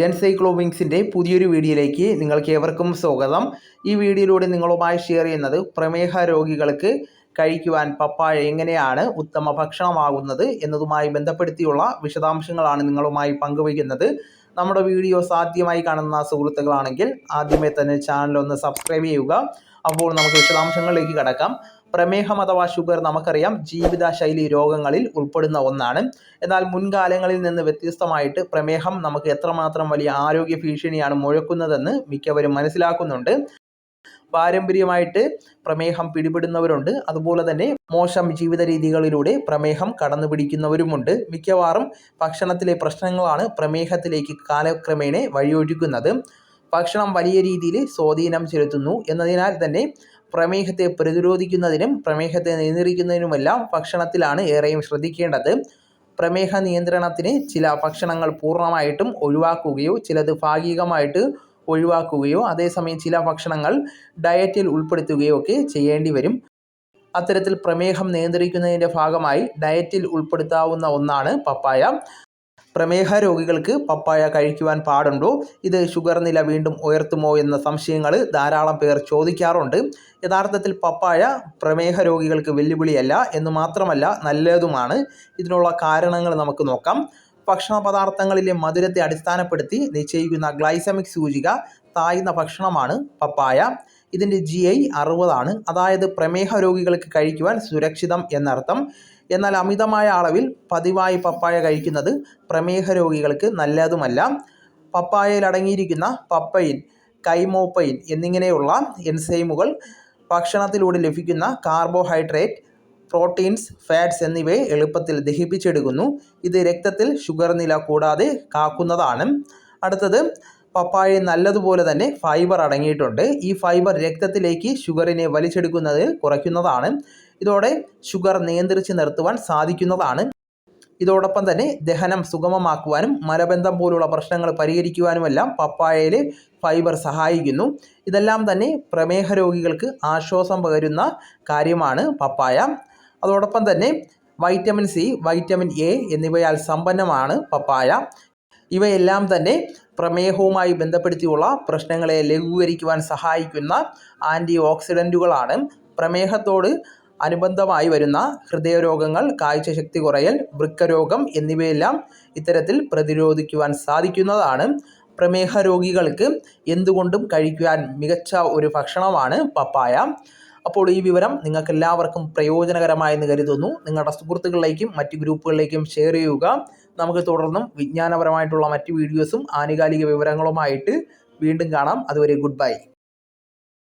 എൻസൈക്ലോവിങ്സിന്റെ പുതിയൊരു വീഡിയോയിലേക്ക് നിങ്ങൾക്ക് ഏവർക്കും സ്വാഗതം. ഈ വീഡിയോയിലൂടെ നിങ്ങളുമായി ഷെയർ ചെയ്യുന്നത് പ്രമേഹ രോഗികൾക്ക് കഴിക്കുവാൻ പപ്പായ എങ്ങനെയാണ് ഉത്തമ ഭക്ഷണമാകുന്നത് എന്നതുമായി ബന്ധപ്പെടുത്തിയുള്ള വിശദാംശങ്ങളാണ് നിങ്ങളുമായി പങ്കുവയ്ക്കുന്നത്. നമ്മുടെ വീഡിയോ ആദ്യമായി കാണുന്ന സുഹൃത്തുക്കളാണെങ്കിൽ ആദ്യമേ തന്നെ ചാനൽ ഒന്ന് സബ്സ്ക്രൈബ് ചെയ്യുക. അപ്പോൾ നമുക്ക് വിശദാംശങ്ങളിലേക്ക് കടക്കാം. പ്രമേഹം അഥവാ ഷുഗർ നമുക്കറിയാം. ജീവിതശൈലി രോഗങ്ങളിൽ ഉൾപ്പെടുന്ന ഒന്നാണ്. എന്നാൽ മുൻകാലങ്ങളിൽ നിന്ന് വ്യത്യസ്തമായിട്ട് പ്രമേഹം നമുക്ക് എത്രമാത്രം വലിയ ആരോഗ്യ ഭീഷണിയാണ് മുഴക്കുന്നതെന്ന് മിക്കവരും മനസ്സിലാക്കുന്നുണ്ട്. പാരമ്പര്യമായിട്ട് പ്രമേഹം പിടിപെടുന്നവരുണ്ട്. അതുപോലെ തന്നെ മോശം ജീവിത രീതികളിലൂടെ പ്രമേഹം കടന്നു പിടിക്കുന്നവരുമുണ്ട് മിക്കവാറും ഭക്ഷണത്തിലെ പ്രശ്നങ്ങളാണ് പ്രമേഹത്തിലേക്ക് കാലക്രമേണ വഴിയൊഴുക്കുന്നത് ഭക്ഷണം വലിയ രീതിയിൽ സ്വാധീനം ചെലുത്തുന്നു. എന്നതിനാൽ തന്നെ പ്രമേഹത്തെ പ്രതിരോധിക്കുന്നതിനും പ്രമേഹത്തെ നിയന്ത്രിക്കുന്നതിനുമെല്ലാം ഭക്ഷണത്തിലാണ് ഏറെയും ശ്രദ്ധിക്കേണ്ടത്. പ്രമേഹ നിയന്ത്രണത്തിന് ചില ഭക്ഷണങ്ങൾ പൂർണമായിട്ടും ഒഴിവാക്കുകയോ ചിലത് ഭാഗികമായിട്ട് ഒഴിവാക്കുകയോ അതേസമയം ചില ഭക്ഷണങ്ങൾ ഡയറ്റിൽ ഉൾപ്പെടുത്തുകയോ ഒക്കെ ചെയ്യേണ്ടി വരും. അത്തരത്തിൽ പ്രമേഹം നിയന്ത്രിക്കുന്നതിന്റെ ഭാഗമായി ഡയറ്റിൽ ഉൾപ്പെടുത്താവുന്ന ഒന്നാണ് പപ്പായ. പ്രമേഹ രോഗികൾക്ക് പപ്പായ കഴിക്കുവാൻ പാടുണ്ടോ? ഇത് ഷുഗർ നില വീണ്ടും ഉയർത്തുമോ എന്ന സംശയങ്ങൾ ധാരാളം പേർ ചോദിക്കാറുണ്ട്. യഥാർത്ഥത്തിൽ പപ്പായ പ്രമേഹ രോഗികൾക്ക് വെല്ലുവിളിയല്ല എന്ന് മാത്രമല്ല നല്ലതുമാണ്. ഇതിനുള്ള കാരണങ്ങൾ നമുക്ക് നോക്കാം. ഭക്ഷണ പദാർത്ഥങ്ങളിലെ മധുരത്തെ അടിസ്ഥാനപ്പെടുത്തി നിശ്ചയിക്കുന്ന ഗ്ലൈസമിക് സൂചിക താഴ്ന്ന ഭക്ഷണമാണ് പപ്പായ. ഇതിന്റെ ജി ഐ അറുപതാണ്. അതായത് പ്രമേഹ രോഗികൾക്ക് കഴിക്കുവാൻ സുരക്ഷിതം എന്നർത്ഥം. എന്നാൽ അമിതമായ അളവിൽ പതിവായി പപ്പായ കഴിക്കുന്നത് പ്രമേഹ രോഗികൾക്ക് നല്ലതുമല്ല. പപ്പായയിൽ അടങ്ങിയിരിക്കുന്ന പപ്പയിൻ കൈമോപ്പയിൻ എന്നിങ്ങനെയുള്ള എൻസൈമുകൾ ഭക്ഷണത്തിലൂടെ ലഭിക്കുന്ന കാർബോഹൈഡ്രേറ്റ് പ്രോട്ടീൻസ് ഫാറ്റ്സ് എന്നിവയെ എളുപ്പത്തിൽ ദഹിപ്പിച്ചെടുക്കുന്നു. ഇത് രക്തത്തിൽ ഷുഗർ നില കൂടാതെ കാക്കുന്നതാണ്. അടുത്തത് പപ്പായയിൽ നല്ലതുപോലെ തന്നെ ഫൈബർ അടങ്ങിയിട്ടുണ്ട്. ഈ ഫൈബർ രക്തത്തിലേക്ക് ഷുഗറിനെ വലിച്ചെടുക്കുന്നത് കുറയ്ക്കുന്നതാണ്. ഇതോടെ ഷുഗർ നിയന്ത്രിച്ച് നിർത്തുവാൻ സാധിക്കുന്നതാണ്. ഇതോടൊപ്പം തന്നെ ദഹനം സുഗമമാക്കുവാനും മലബന്ധം പോലുള്ള പ്രശ്നങ്ങൾ പരിഹരിക്കുവാനുമെല്ലാം പപ്പായയിൽ ഫൈബർ സഹായിക്കുന്നു. ഇതെല്ലാം തന്നെ പ്രമേഹ രോഗികൾക്ക് ആശ്വാസം പകരുന്ന കാര്യമാണ് പപ്പായ. അതോടൊപ്പം തന്നെ വൈറ്റമിൻ സി വൈറ്റമിൻ എ എന്നിവയാൽ സമ്പന്നമാണ് പപ്പായ. ഇവയെല്ലാം തന്നെ പ്രമേഹവുമായി ബന്ധപ്പെടുത്തിയുള്ള പ്രശ്നങ്ങളെ ലഘൂകരിക്കുവാൻ സഹായിക്കുന്ന ആന്റി ഓക്സിഡന്റുകളാണ് പ്രമേഹത്തോട് അനുബന്ധമായി വരുന്ന ഹൃദയരോഗങ്ങൾ കാഴ്ചശക്തി കുറയൽ വൃക്കരോഗം എന്നിവയെല്ലാം ഇത്തരത്തിൽ പ്രതിരോധിക്കുവാൻ സാധിക്കുന്നതാണ്. പ്രമേഹ രോഗികൾക്ക് എന്തുകൊണ്ടും കഴിക്കുവാൻ മികച്ച ഒരു ഭക്ഷണമാണ് പപ്പായ. അപ്പോൾ ഈ വിവരം നിങ്ങൾക്ക് എല്ലാവർക്കും പ്രയോജനകരമായെന്ന് കരുതുന്നു. നിങ്ങളുടെ സുഹൃത്തുക്കളിലേക്കും മറ്റ് ഗ്രൂപ്പുകളിലേക്കും ഷെയർ ചെയ്യുക. നമുക്ക് തുടർന്നും വിജ്ഞാനപരമായിട്ടുള്ള മറ്റ് വീഡിയോസും ആനുകാലിക വിവരങ്ങളുമായിട്ട് വീണ്ടും കാണാം. അതുവരെ ഗുഡ് ബൈ.